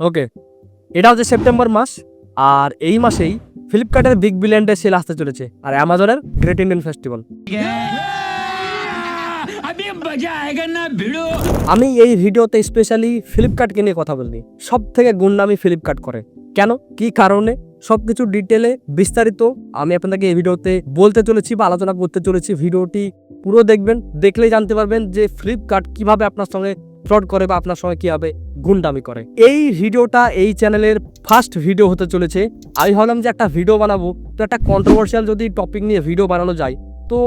ওকে এটা হচ্ছে সেপ্টেম্বর মাস, আর এই মাসেই ফ্লিপকার্টের বিগ বিলিয়ন ডে সেল আসতে চলেছে, আর অ্যামাজনের গ্রেট ইন্ডিয়ান ফেস্টিভ্যাল আমি এই ভিডিওতে স্পেশালি ফ্লিপকার্টকে নিয়ে কথা বলি সব থেকে গুন্ডামি ফ্লিপকার্ট করে। কেন? কি কারণে? সব কিছু ডিটেলে বিস্তারিত আমি আপনাদেরকে এই ভিডিওতে বলতে চলেছি বা আলোচনা করতে চলেছি। ভিডিওটি পুরো দেখবেন, দেখলেই জানতে পারবেন যে ফ্লিপকার্ট কীভাবে আপনার সঙ্গে ফ্রড করে বা আপনার সঙ্গে হবে গুন্ডামি করে। এই ভিডিওটা এই চ্যানেলের ফার্স্ট ভিডিও হতে চলেছে। আমি ভাবলাম যে একটা ভিডিও বানাবো, তো একটা কন্ট্রোভার্সিয়াল যদি টপিক নিয়ে ভিডিও বানানো যায়, তো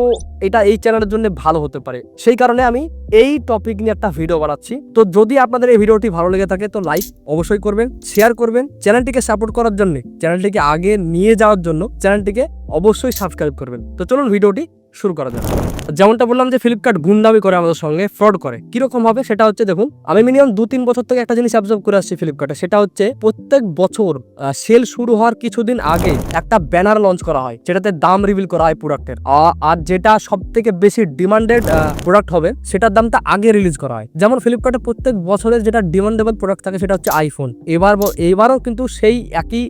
এটা এই চ্যানেলের জন্য ভালো হতে পারে। সেই কারণে আমি এই টপিক নিয়ে একটা ভিডিও বানাচ্ছি। তো যদি আপনাদের এই ভিডিওটি ভালো লেগে থাকে, তো লাইক অবশ্যই করবেন শেয়ার করবেন চ্যানেলটিকে সাপোর্ট করার জন্য চ্যানেলটিকে আগে নিয়ে যাওয়ার জন্য চ্যানেলটিকে অবশ্যই সাবস্ক্রাইব করবেন। তো চলুন ভিডিওটি শুরু করা যাক। যেমনটা বললাম যে ফ্লিপকার্ট গুন্ডামি করে আমাদের সঙ্গে ফ্রড করে। কীরকম হবে সেটা হচ্ছে দেখুন, আমি মিনিমাম দু তিন বছর থেকে একটা জিনিস অবজার্ভ করে আসছি ফ্লিপকার্টে সেটা হচ্ছে প্রত্যেক বছর সেল শুরু হওয়ার কিছুদিন আগে একটা ব্যানার লঞ্চ করা হয়, যেটাতে দাম রিভিল করা হয় প্রোডাক্টের আর যেটা সব থেকে বেশি ডিমান্ডেড প্রোডাক্ট হবে, সেটার দামটা আগে রিলিজ করা হয়। যেমন ফ্লিপকার্টে প্রত্যেক বছরের যেটা ডিমান্ডেবল প্রোডাক্ট থাকে সেটা হচ্ছে আইফোন এবার এবারও কিন্তু সেই একই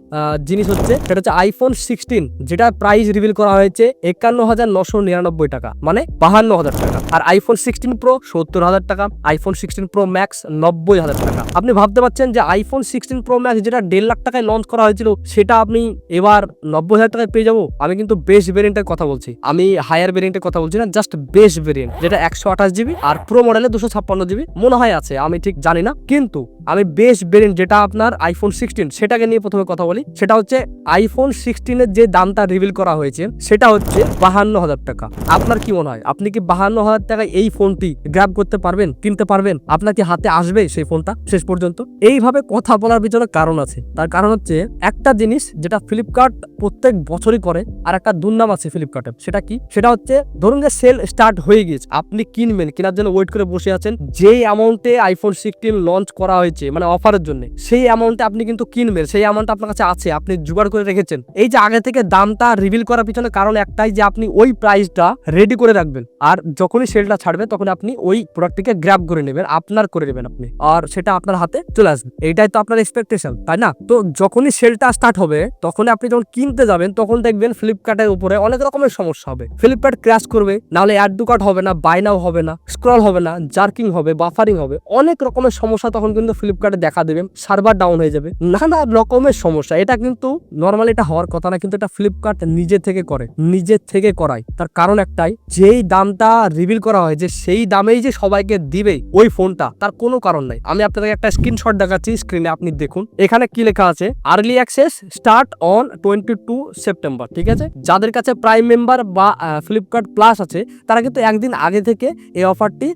জিনিস হচ্ছে, সেটা হচ্ছে আইফোন সিক্সটিন যেটা প্রাইস রিভিল করা হয়েছে একান্ন হাজার নশো নিরানব্বই টাকা মানে বাহান্ন হাজার টাকা। আর আইফোন সিক্সটিন প্রো সত্তর হাজার টাকা আইফোন সিক্সটিন প্রো ম্যাক্স নব্বই হাজার টাকা। আপনি ভাবতে পারছেন যে আইফোন সিক্সটিন প্রো ম্যাক্স যেটা দেড় লাখ টাকায় লঞ্চ করা হয়েছিল, সেটা আপনি এবার নব্বই হাজার টাকায় পেয়ে যাব? আমি কিন্তু বেস্ট ভেরিয়েন্টের কথা বলছি। আমি হায়ার ভেরিয়েন্টের কথা বলছি না জাস্ট বেস্ট ভেরিয়েন্ট যেটা একশো আঠাশ জিবি আর প্রো মডেলে দুশো ছাপ্পান্ন জিবি মনে হয় আছে আমি ঠিক জানি না। কিন্তু আমি বেস্ট ভেরিয়েন্ট যেটা আপনার আইফোন সিক্সটিন সেটাকে নিয়ে প্রথমে কথা বলি। সেটা হচ্ছে আইফোন সিক্সটিনের যে দামটা রিভিল করা হয়েছে, সেটা হচ্ছে বাহান্ন হাজার টাকা। আপনার কি মনে হয়? আপনি কি বাহান্ন হাজার টাকায় এই ফোনটি গ্র্যাব করতে পারবেন, কিনতে পারবেন? আপনার কি হাতে আসবে সেই ফোনটা শেষ পর্যন্ত? এইভাবে কথা বলার পিছনে কারণ আছে। তার কারণ হচ্ছে একটা জিনিস যেটা ফ্লিপকার্ট প্রত্যেক বছরই করে, আর একটা দুর্নাম আছে ফ্লিপকার্টের সেটা কি? সেটা হচ্ছে ধরুন যে সেল স্টার্ট হয়ে গিয়েছে, আপনি কিনবেন, কেনার জন্য ওয়েট করে বসে আছেন, যেই অ্যামাউন্টে আইফোন সিক্সটিন লঞ্চ করা হয়েছে মানে অফারের জন্য। সেই অ্যামাউন্টে আপনি কিন্তু কিনবেন, সেই অ্যামাউন্ট আপনার কাছে আছে, আপনি জোগাড় করে রেখেছেন। এই যে আগে থেকে দামটা রিভিল করার পিছনে কারণ একটাই যে আপনি ওই প্রাইসটা রেডি করে রাখবেন। আর যখনই সেলটা ছাড়বে, তখন আপনি ওই প্রোডাক্টটিকে গ্র্যাব করে নেবেন, আপনার করে নেবেন আপনি। আর সেটা আপনার হাতে চলে আসবে। এইটাই তো আপনার এক্সপেকটেশন তাই না? তো যখনই সেলটা স্টার্ট হবে তখন আপনি যখন কিনতে যাবেন, তখন দেখবেন ফ্লিপকার্টের উপরে অনেক রকমের সমস্যা হবে। ফ্লিপকার্ট ক্র্যাশ করবে, নাহলে অ্যাড টু কার্ট হবে না বাইনাও হবে না স্ক্রল হবে না জার্কিং হবে বাফারিং হবে, অনেক রকমের সমস্যা তখন কিন্তু ফ্লিপকার্টে দেখা দেবে সার্ভার ডাউন হয়ে যাবে। নানা রকমের সমস্যা। এটা কিন্তু নর্মালি এটা হওয়ার কথা না, কিন্তু এটা ফ্লিপকার্ট নিজে থেকে করে, নিজে থেকে করায়। তার কারণ একটাই, যেই দামটা রিভিল করা হয়, যে সেই দামেই যে সবাইকে দিবে ওই ফোনটা, তার কোনো কারণ নাই। আমি আপনাদের একটা স্ক্রিনশট দেখাচ্ছি স্ক্রিনে আপনি দেখুন। এখানে কি লেখা আছে? Early access start on twenty two September ঠিক আছে? যাদের কাছে প্রাইম মেম্বার বা ফ্লিপকার্ট প্লাস আছে, তারা কিন্তু একদিন আগে থেকে এই অফারটি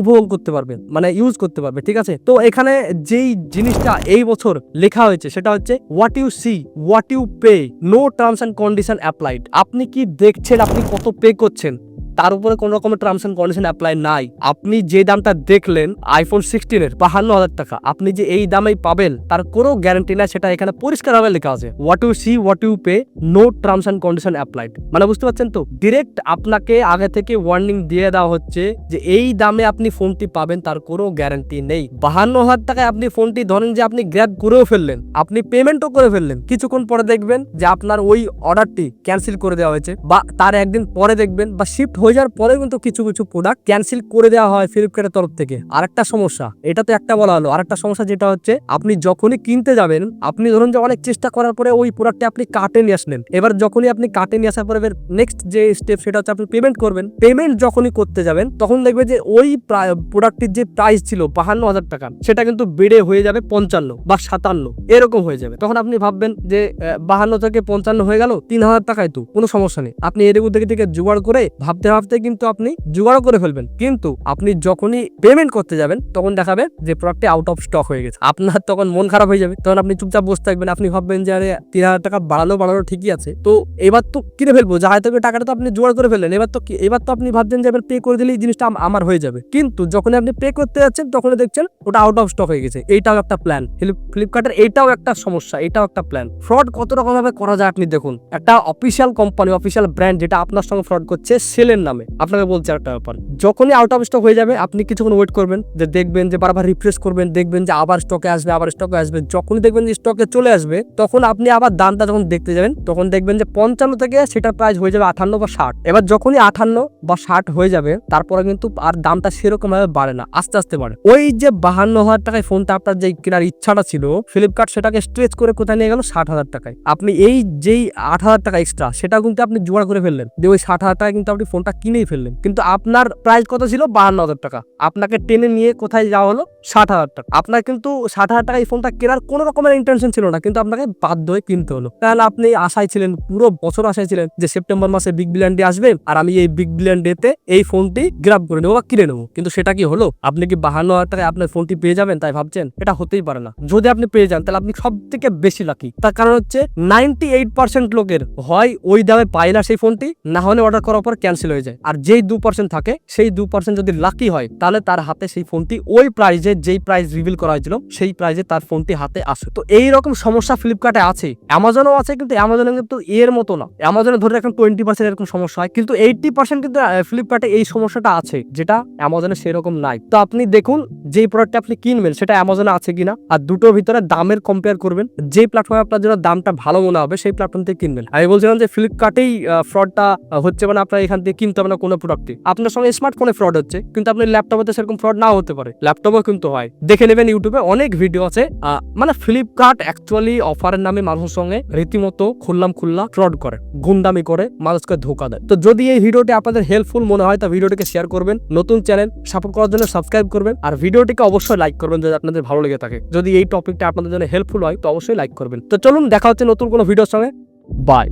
উপভোগ করতে পারবে মানে ইউজ করতে পারবে, ঠিক আছে? তো এখানে যেই জিনিসটা এই বছর লেখা হয়েছে, সেটা হচ্ছে what you see what you pay no terms and condition applied আপনি কি দেখছেন, আপনি কত পে করছেন? তার উপরে কোনো রকমের টার্মস অ্যান্ড কন্ডিশন অ্যাপ্লাই নাই। আপনি যে দামটা দেখলেন আইফোন সিক্সটিনের বাহান্ন হাজার টাকা, আপনি যে এই দামেই পাবেন, তার কোনো গ্যারান্টি নাই, সেটা এখানে পরিষ্কারভাবে লেখা আছে। What you see what you pay no terms and condition applied মানে বুঝতে পারছেন তো? ডিরেক্ট আপনাকে আগে থেকে ওয়ার্নিং দিয়ে দেওয়া হচ্ছে যে এই দামে আপনি ফোনটি পাবেন, তার কোনো গ্যারান্টি নেই। বাহান্ন হাজার টাকায় আপনি ফোনটি ধরেন যে আপনি গ্র্যাব করেও ফেললেন, আপনি পেমেন্টও করে ফেললেন। কিছুক্ষণ পরে দেখবেন যে আপনার ওই অর্ডারটি ক্যান্সেল করে দেওয়া হয়েছে, বা তার একদিন পরে দেখবেন, বা শিফট হয়ে যাওয়ার পরে কিন্তু কিছু কিছু প্রোডাক্ট ক্যান্সেল করে দেওয়া হয় ফ্লিপকার্টের তরফ থেকে। আরেকটা সমস্যা, এটা তো একটা বলা হলো। আরেকটা সমস্যা যেটা হচ্ছে, আপনি যখনই কিনতে যাবেন, আপনি ধরুন যে অনেক চেষ্টা করার পরে ওই প্রোডাক্টটি আপনি কাটে নিয়ে আসলেন। এবার যখনই আপনি কাটে নিয়ে আসার পরে নেক্সট যে স্টেপ সেটা হচ্ছে আপনি পেমেন্ট করবেন। পেমেন্ট যখনই করতে যাবেন, তখন দেখবে যে ওই প্রোডাক্টটির যে প্রাইস ছিল বাহান্ন হাজার টাকা, সেটা কিন্তু বেড়ে হয়ে যাবে পঞ্চান্ন বা সাতান্ন। এরকম হয়ে যাবে। তখন আপনি ভাববেন যে বাহান্ন থেকে পঞ্চান্ন হয়ে গেল, তিন হাজার টাকায় তো, কোনো সমস্যা নেই। আপনি এর দিকে থেকে জোগাড় করে ভাবতে ভাবতে কিন্তু আপনি জোগাড়ও করে ফেলবেন। কিন্তু আপনি যখনই পেমেন্ট করতে যাবেন, তখন দেখাবে যে প্রোডাক্টটি আউট অফ স্টক হয়ে গেছে। আপনার তখন মন খারাপ হয়ে যাবে। তখন আপনি চুপচাপ বসে থাকবেন। আপনি ভাববেন যে, আরে, তিন হাজার টাকা বাড়ালো বাড়ালো, ঠিকই আছে। তো এবার তো কিনে ফেলব। যা হয়তো টাকাটা তো আপনি জোগাড় করে ফেললেন। এবার তো এবার তো আপনি ভাবছেন যে, এবার পে করে দিলে এই জিনিসটা আমার হয়ে যাবে। কিন্তু যখন আপনি পে করতে যাচ্ছেন তখন দেখছেন ওটা আউট অফ স্টক হয়ে গেছে। এইটাও একটা প্ল্যান ফ্লিপকার্টের এইটাও একটা সমস্যা, এটাও একটা প্ল্যান ফ্রড কত রকম ভাবে করা যায় আপনি দেখুন। একটা অফিসিয়াল কোম্পানি অফিসিয়াল ব্র্যান্ড যেটা আপনার সঙ্গে ফ্রড করছে সেলের ফোনের নামে। আপনাকে বলছি একটা ব্যাপার। যখনই আউট অফ স্টক হয়ে যাবে, আপনি কিছুক্ষণ ওয়েট করবেন, যে দেখবেন যে বারবার রিফ্রেশ করবেন, দেখবেন যে আবার স্টকে আসবে, আবার স্টকে আসবে। যখনই দেখবেন যে স্টকে চলে আসবে, তখন আপনি আবার দামটা যখন দেখতে যাবেন, তখন দেখবেন যে পঞ্চান্ন থেকে সেটার প্রাইস হয়ে যাবে আঠান্ন বা ষাট। এবার যখনই আঠান্ন বা ষাট হয়ে যাবে, তারপরে কিন্তু আর দামটা সেরকম ভাবে বাড়ে না, আস্তে আস্তে বাড়ে। ওই যে বাহান্ন হাজার টাকায় ফোনটা আপনার যে কেনার ইচ্ছাটা ছিল ফ্লিপকার্ট সেটাকে স্ট্রেচ করে কোথায় নিয়ে গেল? ষাট হাজার টাকায়। আপনি এই যেই আট হাজার টাকা এক্সট্রা সেটা কিন্তু আপনি জোগাড় করে ফেললেন। যে ওই ষাট হাজার টাকায় কিন্তু আপনি ফোনটা কিনেই ফেললেন। কিন্তু আপনার প্রাইস কত ছিল? বাহান্ন হাজার টাকা। আপনাকে টেনে নিয়ে কোথায় যাওয়া হলো? ষাট হাজার টাকা। আপনার কিন্তু ষাট হাজার টাকা এই ফোনটা কেনার কোনো রকমের ইন্টেনশন ছিল না, কিন্তু আপনাকে বাধ্য হয়ে কিনতে হলো। তাহলে আপনি আশায় ছিলেন, পুরো বছর আশায় ছিলেন যে সেপ্টেম্বর মাসে বিগ বিলিয়ন ডে আসবে আর আমি এই বিগ বিলিয়ন ডেতে এই ফোনটি গ্রাব করে নেব বা কিনে নেব। কিন্তু সেটা কি হলো? আপনি কি বাহান্ন হাজার টাকায় আপনার ফোনটি পেয়ে যাবেন তাই ভাবছেন? এটা হতেই পারে না। যদি আপনি পেয়ে যান, তাহলে আপনি সব থেকে বেশি লাকি তার কারণ হচ্ছে নাইনটি এইট পার্সেন্ট লোকের হয় ওই দামে পায় না সেই ফোনটি না হলে অর্ডার করার পর ক্যান্সেল হয়ে যায়। আর যেই দু পার্সেন্ট থাকে, সেই দু পার্সেন্ট যদি লাকি হয়, তাহলে তার হাতে সেই ফোনটি ওই প্রাইজে যেই প্রাইস রিভিল করা হয়েছিল, সেই প্রাইজে তার ফোনটি হাতে আসে। তো এই রকম সমস্যা ফ্লিপকার্টে আছে। অ্যামাজনও আছে কিন্তু অ্যামাজনে কিন্তু এর মতো না। অ্যামাজনে ধরে এখন টোয়েন্টি পার্সেন্ট এরকম সমস্যা হয়। কিন্তু এইটটি পার্সেন্ট কিন্তু ফ্লিপকার্টে এই সমস্যাটা আছে, যেটা অ্যামাজনে সেরকম নাই। তো আপনি দেখুন, যেই প্রোডাক্টটা আপনি কিনবেন, সেটা অ্যামাজনে আছে কিনা, আর দুটোর ভিতরে দামের কম্পেয়ার করবেন যে প্ল্যাটফর্মে আপনার জন্য দামটা ভালো মনে হবে, সেই প্ল্যাটফর্ম থেকে কিনবেন। আমি বলছিলাম যে ফ্লিপকার্টেই ফ্রডটা হচ্ছে মানে আপনার এখান থেকে কিনতে হবে না কোনো প্রোডাক্টে আপনার সঙ্গে স্মার্টফোনে ফ্রড হচ্ছে, কিন্তু আপনি ল্যাপটপে সেরকম ফ্রড নাও হতে পারে। ল্যাপটপও কিন্তু হয়। দেখে নেবেন ইউটিউবে অনেক ভিডিও আছে মানে ফ্লিপকার্ট অ্যাকচুয়ালি অফারের নামে মানুষের সঙ্গে রীতিমতো খুললাম খুল্লা ফ্রড করে, গুন্ডামি করে, মানুষকে ধোকা দেয়। তো যদি এই ভিডিওটি আপনাদের হেল্পফুল মনে হয়, তা ভিডিওটিকে শেয়ার করবেন, নতুন চ্যানেল সাপোর্ট করার জন্য সাবস্ক্রাইব করবেন, আর ভিডিওটিকে অবশ্যই লাইক করবেন যদি আপনাদের ভালো লেগে থাকে। যদি এই টপিকটা আপনাদের জন্য হেল্পফুল হয়, তো অবশ্যই লাইক করবেন। তো চলুন, দেখা হচ্ছে নতুন কোনো ভিডিওর সঙ্গে। বাই